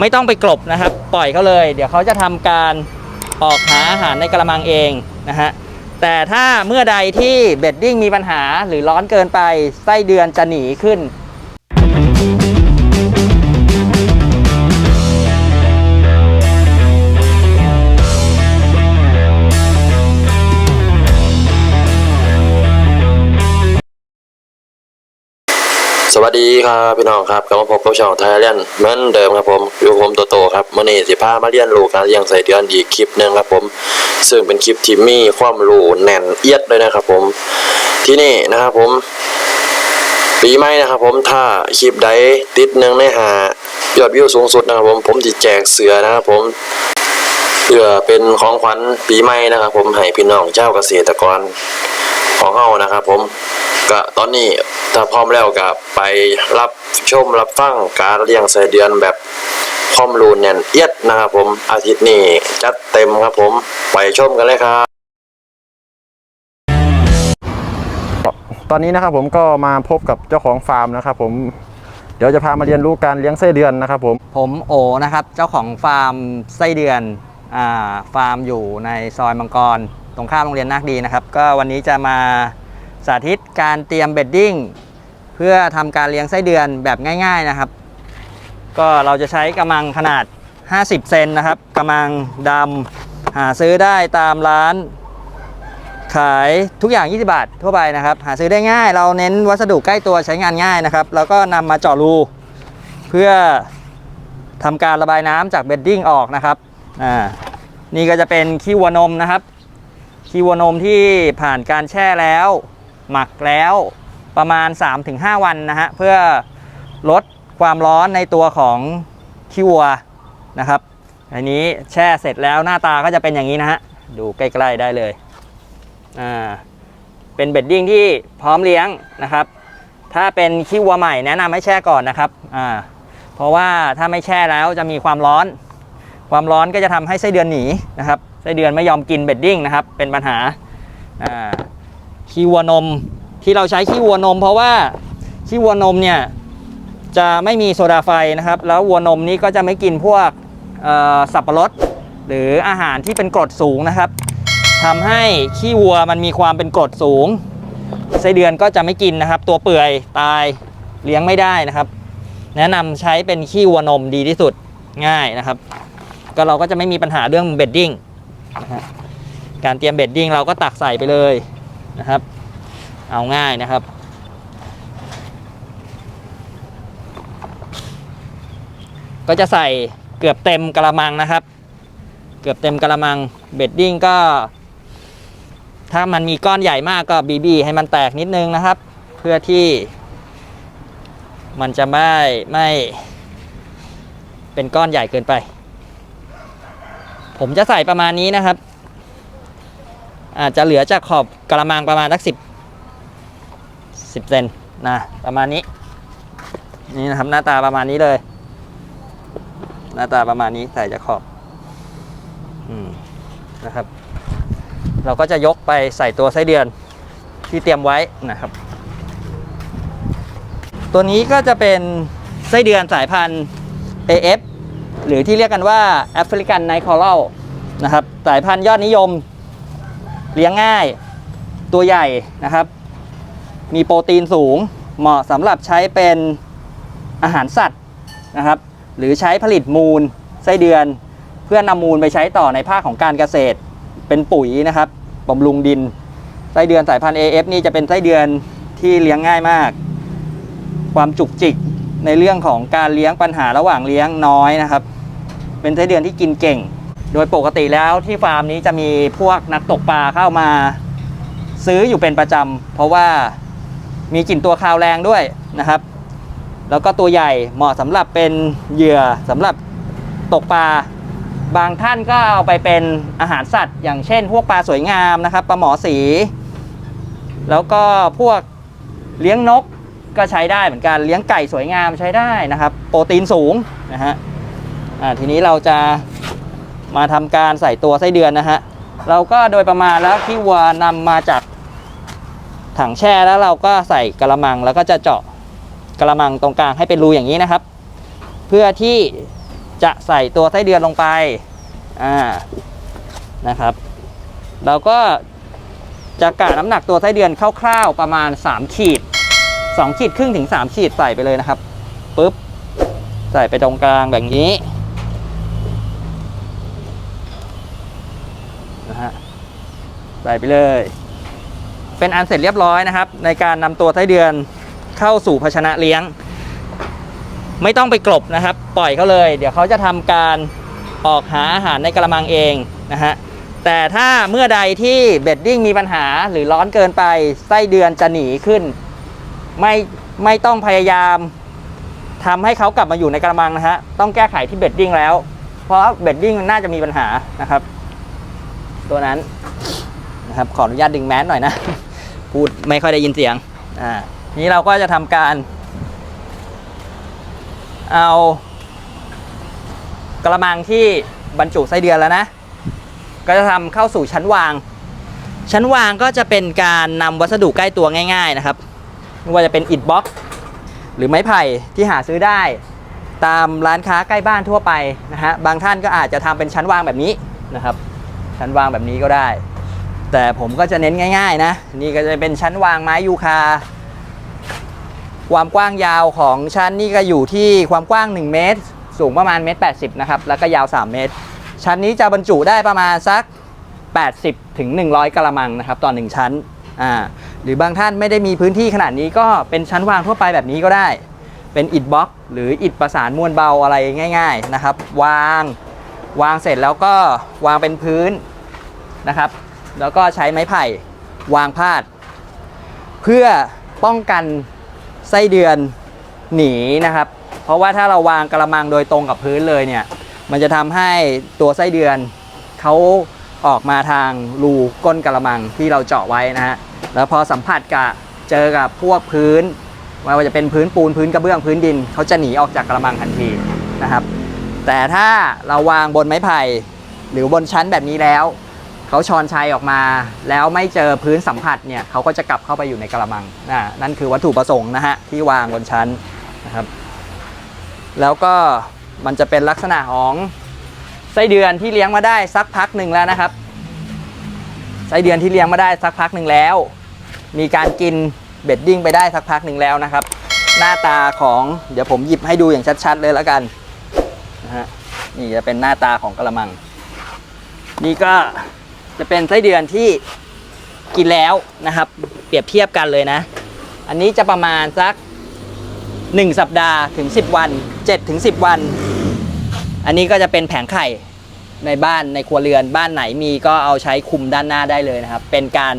ไม่ต้องไปกลบนะครับ ปล่อยเขาเลย เดี๋ยวเขาจะทำการออกหาอาหารในกระมังเองนะฮะแต่ถ้าเมื่อใดที่เบดดิ้งมีปัญหาหรือร้อนเกินไปไส้เดือนจะหนีขึ้น สวัสดีครับพี่น้องครับกลับมาพบกับช่องไทยเลียนเหมือนเดิมครับผมอยู่ผมโตโตครับมื่อนี้สิพามาเรียนรู้การเลี้ยงไส้เดือนอีกคลิปหนึ่งครับผม ซึ่งเป็นคลิปที่มีความรู้แน่นเอียดเลยนะครับผมที่นี่นะครับผม ปีใหม่นะครับผมถ้าคลิปใดติดหนึ่งในหายอดวิวสูงสุดนะครับผมผมจะแจกเสือนะครับผมเพื่อเป็นของขวัญปีใหม่นะครับ ผมให้พี่น้องเจ้าเกษตรกรของเฮานะครับ ผม ก็ตอนนี้ถ้าพร้อมแล้วก็ไปรับชมรับฟังการเลี้ยงไส้เดือนแบบความรู้แน่นเอียดนะครับผมอาทิตย์นี้จัดเต็มครับผมไปชมกันเลยครับ ตอนนี้นะครับผมก็มาพบกับเจ้าของฟาร์มนะครับผมเดี๋ยวจะพามาเรียนรู้การเลี้ยงไส้เดือนนะครับผม ผมโอนะครับ เจ้าของฟาร์มไส้เดือนอ่าฟาร์มอยู่ในซอยมังกร ตรงข้ามโรงเรียนนาคดีนะครับ ก็วันนี้จะมา สาธิตการเตรียมเบดดิ้งเพื่อทำการเลี้ยงไส้เดือนแบบง่าย ๆนะครับ ก็เราจะใช้กระมังขนาด 50 เซนนะครับกระมังดำหาซื้อได้ตามร้าน ขายทุกอย่าง 20 บาททั่วไปนะครับ หาซื้อได้ง่าย เราเน้นวัสดุใกล้ตัวใช้งานง่ายนะครับ แล้วก็นำมาเจาะรูเพื่อทำการระบายน้ำจากเบดดิ้งออกนะครับอ่านี่ก็จะเป็นขี้วัวนมนะครับขี้วัวนมที่ผ่านการแช่แล้ว หมักแล้วประมาณ 3-5 วันนะฮะเพื่อลดความร้อนในตัวของขี้วัวนะครับอันนี้แช่เสร็จแล้วหน้าตาก็จะเป็นอย่างนี้นะฮะดูใกล้ๆได้เลยอ่าเป็นเบดดิ้งที่พร้อมเลี้ยงนะครับ ถ้าเป็นขี้วัวใหม่แนะนำให้แช่ก่อนนะครับอ่าเพราะว่าถ้าไม่แช่แล้วจะมีความร้อน ความร้อนก็จะทำให้ไส้เดือนหนีนะครับไส้เดือนไม่ยอมกินเบดดิ้งนะครับ เป็นปัญหาอ่า ขี้วัวนมที่เราใช้ขี้วัวนม เพราะว่าขี้วัวนมเนี่ยจะไม่มีโซดาไฟนะครับ แล้ววัวนมนี้ก็จะไม่กินพวกสับปะรดหรืออาหารที่เป็นกรดสูงนะครับทำให้ขี้วัวมันมีความเป็นกรดสูงไส้เดือนก็จะไม่กินนะครับ ตัวเปื่อยตายเลี้ยงไม่ได้นะครับ แนะนำใช้เป็นขี้วัวนมดีที่สุดง่ายนะครับ ก็เราก็จะไม่มีปัญหาเรื่องเบดดิ้งนะฮะการเตรียมเบดดิ้งเราก็ตักใส่ไปเลย นะครับ เอาง่ายนะครับ ก็จะใส่เกือบเต็มกระมังนะครับ เกือบเต็มกระมังเบดดิ้งก็ ถ้ามันมีก้อนใหญ่มากก็บีบีให้มันแตกนิดนึงนะครับ เพื่อที่มันจะไม่ไม่เป็นก้อนใหญ่เกินไป ผมจะใส่ประมาณนี้นะครับ อาจจะเหลือจากขอบกระมังประมาณสักสิบสิบเซนนะประมาณนี้ นี่นะครับหน้าตาประมาณนี้เลย หน้าตาประมาณนี้ใส่จากขอบอืมนะครับ เราก็จะยกไปใส่ตัวไส้เดือนที่เตรียมไว้นะครับ ตัวนี้ก็จะเป็นไส้เดือนสายพันธุ์ AF หรือที่เรียกกันว่า African Night Coral นะครับ สายพันธุ์ยอดนิยม เลี้ยงง่าย ตัวใหญ่นะครับ มีโปรตีนสูง เหมาะสำหรับใช้เป็นอาหารสัตว์นะครับ หรือใช้ผลิตมูลไส้เดือน เพื่อนำมูลไปใช้ต่อในภาคของการเกษตร เป็นปุ๋ยนะครับบำรุงดิน ไส้เดือนสายพันธุ์ AF นี่จะเป็นไส้เดือนที่เลี้ยงง่ายมาก ความจุกจิกในเรื่องของการเลี้ยงปัญหาระหว่างเลี้ยงน้อยนะครับ เป็นไส้เดือนที่กินเก่ง โดยปกติแล้วที่ฟาร์มนี้จะมีพวกนักตกปลาเข้ามา ซื้ออยู่เป็นประจำเพราะว่ามีกลิ่นตัวคาวแรงด้วยนะครับ แล้วก็ตัวใหญ่เหมาะสำหรับเป็นเหยื่อสำหรับตกปลาบางท่านก็เอาไปเป็นอาหารสัตว์ อย่างเช่น พวกปลาสวยงามนะครับปลาหมอสี แล้วก็พวกเลี้ยงนกก็ใช้ได้เหมือนกันเลี้ยงไก่สวยงามใช้ได้นะครับ โปรตีนสูงนะฮะทีนี้เราจะ มาทำการใส่ตัวไส้เดือนนะฮะเราก็โดยประมาณแล้วที่วัวนำมาจากถังแช่แล้วเราก็ใส่กระมังแล้วก็จะเจาะกระมังตรงกลางให้เป็นรูอย่างนี้นะครับ เพื่อที่จะใส่ตัวไส้เดือนลงไปอ่านะครับ เราก็จะกะน้ำหนักตัวไส้เดือนคร่าวๆประมาณ 3 ขีด 2 ขีดครึ่งถึง 3 ขีดใส่ไปเลยนะครับปุ๊บใส่ไปตรงกลางแบบนี้ นะฮะใส่ไปเลย เป็นอันเสร็จเรียบร้อยนะครับ ในการนำตัวไส้เดือนเข้าสู่ภาชนะเลี้ยง ไม่ต้องไปกลบนะครับ ปล่อยเขาเลย เดี๋ยวเขาจะทำการออกหาอาหารในกระมังเองนะฮะแต่ถ้าเมื่อใดที่เบดดิ้งมีปัญหาหรือร้อนเกินไปไส้เดือนจะหนีขึ้น ไม่ไม่ต้องพยายามทำให้เขากลับมาอยู่ในกระมังนะฮะต้องแก้ไขที่เบดดิ้งแล้ว เพราะเบดดิ้งน่าจะมีปัญหานะครับ ตัวนั้นนะครับขออนุญาตดึงแมสหน่อยนะ พูดไม่ค่อยได้ยินเสียงอ่านี้เราก็จะทำการ เอากระมังที่บรรจุไส้เดือนแล้วนะ ก็จะทำเข้าสู่ชั้นวาง ชั้นวางก็จะเป็นการนำวัสดุใกล้ตัวง่าย ๆนะครับไม่ว่าจะเป็นอิฐบล็อก หรือไม้ไผ่ที่หาซื้อได้ตามร้านค้าใกล้บ้านทั่วไปนะฮะบางท่านก็อาจจะทำเป็นชั้นวางแบบนี้นะครับ ชั้นวางแบบนี้ก็ได้ แต่ผมก็จะเน้นง่าย ๆ นะ นี่ก็จะเป็นชั้นวางไม้ยูคา ความกว้างยาวของชั้นนี่ก็อยู่ที่ความกว้าง 1 เมตร สูงประมาณเมตร80นะครับ แล้วก็ยาว 3 เมตร ชั้นนี้จะบรรจุได้ประมาณสัก 80ถึง100กะละมังนะครับต่อ1ชั้นอ่าหรือบางท่านไม่ได้มีพื้นที่ขนาดนี้ก็เป็นชั้นวางทั่วไปแบบนี้ก็ได้ เป็นอิฐบล็อก หรืออิฐประสานมวลเบาอะไรง่าย ๆ นะครับ วาง วางเสร็จแล้วก็วางเป็นพื้นนะครับ แล้วก็ใช้ไม้ไผ่วางพาด เพื่อป้องกันไส้เดือนหนีนะครับ เพราะว่าถ้าเราวางกระมังโดยตรงกับพื้นเลยเนี่ย มันจะทำให้ตัวไส้เดือนเขาออกมาทางรูก้นกระมังที่เราเจาะไว้นะฮะ แล้วพอสัมผัสกับเจอกับพวกพื้นไม่ว่าจะเป็นพื้นปูนพื้นกระเบื้องพื้นดินเขาจะหนีออกจากกระมังทันทีนะครับ แต่ถ้าเราวางบนไม้ไผ่หรือบนชั้นแบบนี้แล้วเขาชอนชัยออกมา แล้วไม่เจอพื้นสัมผัสเนี่ยเขาก็จะกลับเข้าไปอยู่ในกระมังนะนั่นคือวัตถุประสงค์นะฮะที่วางบนชั้นนะครับ แล้วก็มันจะเป็นลักษณะของไส้เดือนที่เลี้ยงมาได้สักพักหนึ่งแล้วนะครับไส้เดือนที่เลี้ยงมาได้สักพักหนึ่งแล้ว มีการกินเบ็ดดิ้งไปได้สักพักหนึ่งแล้วนะครับ หน้าตาของเดี๋ยวผมหยิบให้ดูอย่างชัดๆเลยแล้วกัน นะฮะนี่จะเป็นหน้าตาของกระมัง นี่ก็จะเป็นไส้เดือนที่กินแล้วนะครับ เปรียบเทียบกันเลยนะ อันนี้จะประมาณสัก 1 สัปดาห์ถึง 10 วัน7ถึง10 วัน อันนี้ก็จะเป็นแผงไข่ในบ้านในครัวเรือนบ้านไหนมีก็เอาใช้คุมด้านหน้าได้เลยนะครับ เป็นการ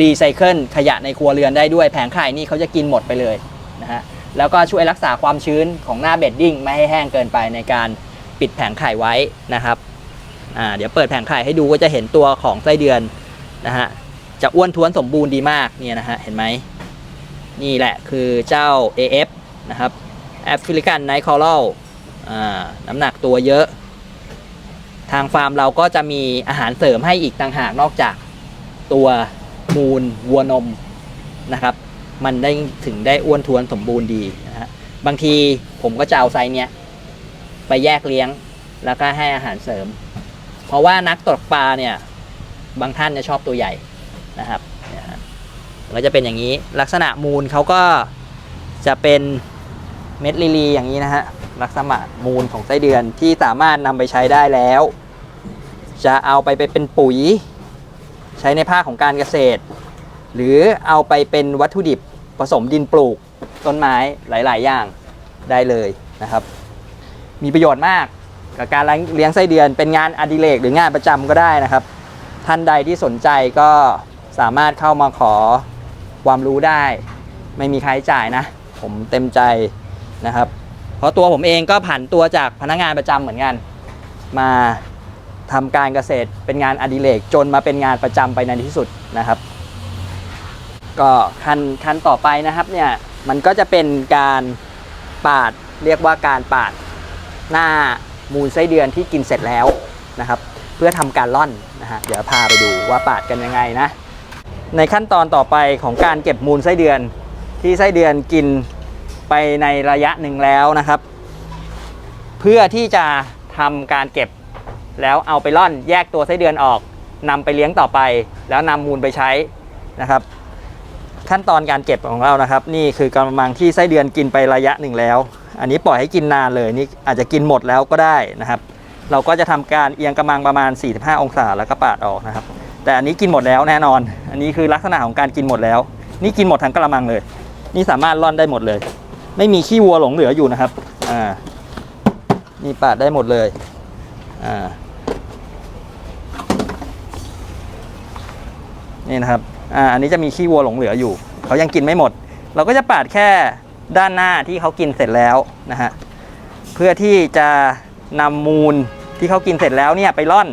รีไซเคิลขยะในครัวเรือนได้ด้วยแผงไข่นี่เขาจะกินหมดไปเลยนะฮะ แล้วก็ช่วยรักษาความชื้นของหน้าเบดดิ้งไม่ให้แห้งเกินไปในการปิดแผงไข่ไว้นะครับเดี๋ยวเปิดแผงไข่ให้ดูก็จะเห็นตัวของไส้เดือนนะฮะจะอ้วนท้วนสมบูรณ์ดีมากเนี่ยนะฮะเห็นไหมนี่แหละคือเจ้า AF นะครับแอฟริกันไนท์คอรัลน้ำหนักตัวเยอะ ทางฟาร์มเราก็จะมีอาหารเสริมให้อีกต่างหากนอกจากตัวมูลวัวนมนะครับ มันได้ถึงได้อ้วนท้วนสมบูรณ์ดีนะฮะบางทีผมก็จะเอาไซส์เนี้ยไปแยกเลี้ยงแล้วก็ให้อาหารเสริม เพราะว่านักตกปลาเนี่ยบางท่านจะชอบตัวใหญ่นะครับเนี่ยฮะก็จะเป็นอย่างนี้ลักษณะมูลเขาก็จะเป็นเม็ดลีลีอย่างนี้นะฮะลักษณะมูลของไส้เดือนที่สามารถนำไปใช้ได้แล้ว จะเอาไปไปเป็นปุ๋ย ใช้ในภาคของการเกษตร หรือเอาไปเป็นวัตถุดิบผสมดินปลูกต้นไม้หลาย ๆ อย่างได้เลยนะครับ มีประโยชน์มากกับการเลี้ยงไส้เดือนเป็นงานอดิเรกหรืองานประจำก็ได้นะครับ ท่านใดที่สนใจก็สามารถเข้ามาขอความรู้ได้ ไม่มีค่าใช้จ่ายนะ ผมเต็มใจนะครับ เพราะตัวผมเองก็ผันตัวจากพนักงานประจำเหมือนกัน มาทำการเกษตรเป็นงานอดิเรกจนมาเป็นงานประจำไปในที่สุดนะครับ ก็ขั้นขั้นต่อไปนะครับเนี่ยมันก็จะเป็นการปาดเรียกว่าการปาดหน้ามูลไส้เดือนที่กินเสร็จแล้วนะครับ เพื่อทำการล่อนนะฮะเดี๋ยวพาไปดูว่าปาดกันยังไงนะในขั้นตอนต่อไปของการเก็บมูลไส้เดือนที่ไส้เดือนกินไปในระยะหนึ่งแล้วนะครับ เพื่อที่จะทำการเก็บแล้วเอาไปร่อนแยกตัวไส้เดือนออกนำไปเลี้ยงต่อไป แล้วนำมูลไปใช้นะครับ ขั้นตอนการเก็บของเรานะครับ นี่คือกำลังที่ไส้เดือนกินไประยะหนึ่งแล้ว อันนี้ปล่อยให้กินนานเลยนี่อาจจะกินหมดแล้วก็ได้นะครับ เราก็จะทำการเอียงกำลังประมาณ 45 องศาแล้วก็ปาดออกนะครับ แต่อันนี้กินหมดแล้วแน่นอน อันนี้คือลักษณะของการกินหมดแล้ว นี่กินหมดทั้งกระมังเลย นี่สามารถร่อนได้หมดเลย ไม่มีขี้วัวหลงเหลืออยู่นะครับอ่านี่ปาดได้หมดเลยอ่านี่นะครับ อ่าอันนี้จะมีขี้วัวหลงเหลืออยู่ เขายังกินไม่หมด เราก็จะปาดแค่ด้านหน้าที่เขากินเสร็จแล้วนะฮะเพื่อที่จะนำมูลที่เขากินเสร็จแล้วเนี่ยไปร่อน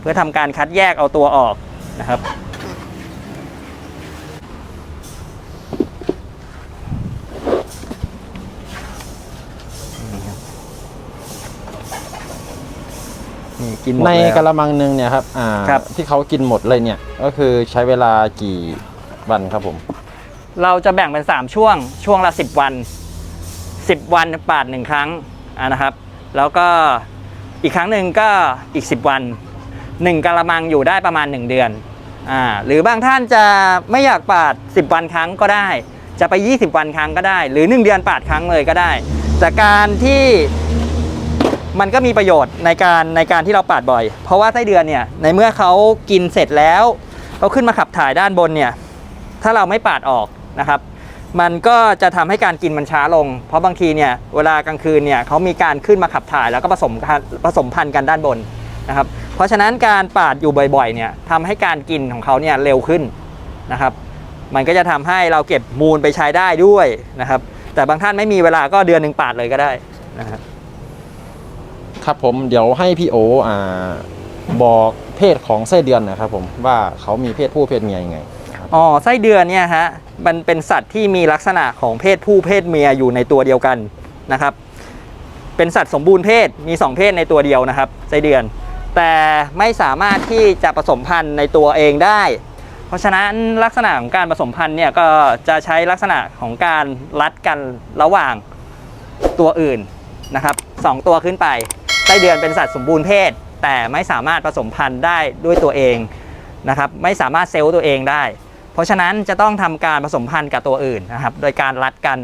เพื่อทำการคัดแยกเอาตัวออกนะครับ นี่กินหมดในแล้ว กระมังหนึ่งเนี่ยครับอ่าครับ ที่เขากินหมดเลยเนี่ยก็คือใช้เวลากี่วันครับผม เราจะแบ่งเป็น 3 ช่วง ช่วงละ 10 วัน 10 วันปาดหนึ่งครั้งอ่านะครับ แล้วก็อีกครั้งหนึ่งก็อีก 10 วัน 1กะละมังอยู่ได้ประมาณ 1 เดือนอ่าหรือบางท่านจะไม่อยากปาด 10 วันครั้งก็ได้ จะไป 20 วันครั้งก็ได้ หรือ 1 เดือนปาดครั้งเลยก็ได้ แต่การที่ มันก็มีประโยชน์ในการในการที่เราปาดบ่อย เพราะว่าไส้เดือนเนี่ยในเมื่อเขากินเสร็จแล้วเขาขึ้นมาขับถ่ายด้านบนเนี่ยถ้าเราไม่ปาดออกนะครับ มันก็จะทำให้การกินมันช้าลง เพราะบางทีเนี่ยเวลากลางคืนเนี่ยเขามีการขึ้นมาขับถ่ายแล้วก็ผสมผสมพันธุ์กันด้านบนนะครับเพราะฉะนั้นการปาดอยู่บ่อยๆเนี่ยทำให้การกินของเขาเนี่ยเร็วขึ้นนะครับ มันก็จะทำให้เราเก็บมูลไปใช้ได้ด้วยนะครับ แต่บางท่านไม่มีเวลาก็เดือนหนึ่งปาดเลยก็ได้นะครับ ครับผมเดี๋ยวให้พี่โออ่าบอกเพศของไส้เดือนนะครับผมว่าเขามีเพศผู้เพศเมียยังไงอ๋อไส้เดือนเนี่ยฮะมันเป็นสัตว์ที่มีลักษณะของเพศผู้เพศเมียอยู่ในตัวเดียวกันนะครับ เป็นสัตว์สมบูรณ์เพศมี 2 เพศในตัวเดียวนะครับ ไส้เดือน แต่ไม่สามารถที่จะผสมพันธุ์ในตัวเองได้ เพราะฉะนั้นลักษณะของการผสมพันธุ์เนี่ยก็จะใช้ลักษณะของการรัดกันระหว่างตัวอื่นนะครับสองตัวขึ้นไป ไส้เดือนเป็นสัตว์สมบูรณ์เพศ แต่ไม่สามารถผสมพันธุ์ได้ด้วยตัวเองนะครับไม่สามารถเซลล์ตัวเองได้ เพราะฉะนั้นจะต้องทำการผสมพันธุ์กับตัวอื่นนะครับโดยการรัดกัน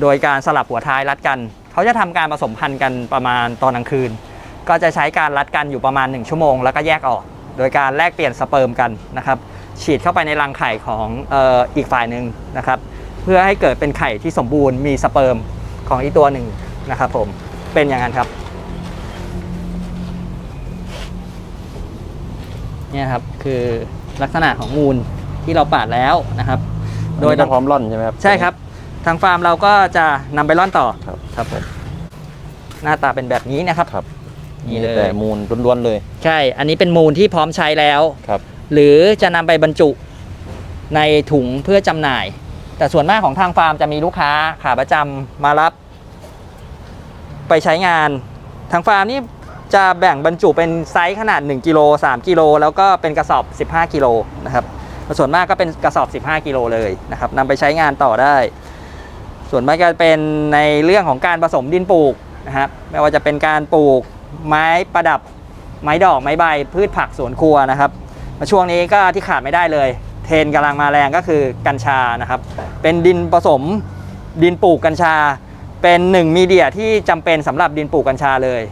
โดยการสลับหัวท้ายรัดกัน เขาจะทำการผสมพันธุ์กันประมาณตอนกลางคืน ก็จะใช้การรัดกันอยู่ประมาณ 1 ชั่วโมงแล้วก็แยกออก โดยการแลกเปลี่ยนสเปิร์มกันนะครับฉีดเข้าไปในรังไข่ของอออีกฝ่ายหนึ่งนะครับเพื่อให้เกิดเป็นไข่ที่สมบูรณ์มีสเปิร์มของอีกตัวหนึ่งนะครับผมเป็นอย่างนั้นครับ เนี่ยครับคือลักษณะของมูลที่เราปาดแล้วนะครับ โดโดยยจะพร้อมร่อนใช่ไหมครับ ใช่ครับ ทางฟาร์มเราก็จะนำไปร่อนต่อครับครับผมหน้าตาเป็นแบบนี้นะครับครับนี่มีเลยแต่มูลล้วนๆเลย ใช่ อันนี้เป็นมูลที่พร้อมใช้แล้วครับ หรือจะนำไปบรรจุในถุงเพื่อจำหน่าย แต่ส่วนมากของทางฟาร์มจะมีลูกค้าขาประจำมารับ ไปใช้งานทางฟาร์มนี่ จะแบ่งบรรจุเป็นไซส์ขนาด 1กิโล3กิโลแล้วก็เป็นกระสอบ 15กิโลนะครับส่วนมากก็เป็นกระสอบ 15กิโลเลยนะครับนำไปใช้งานต่อได้ ส่วนมากจะเป็นในเรื่องของการผสมดินปลูกนะครับไม่ว่าจะเป็นการปลูกไม้ประดับไม้ดอกไม้ใบ พืชผักสวนครัวนะครับมาช่วงนี้ก็ที่ขาดไม่ได้เลย เทรนด์กำลังมาแรงก็คือกัญชานะครับ เป็นดินผสมดินปลูกกัญชา เป็นหนึ่งมีเดียที่จำเป็นสำหรับดินปลูกกัญชาเลย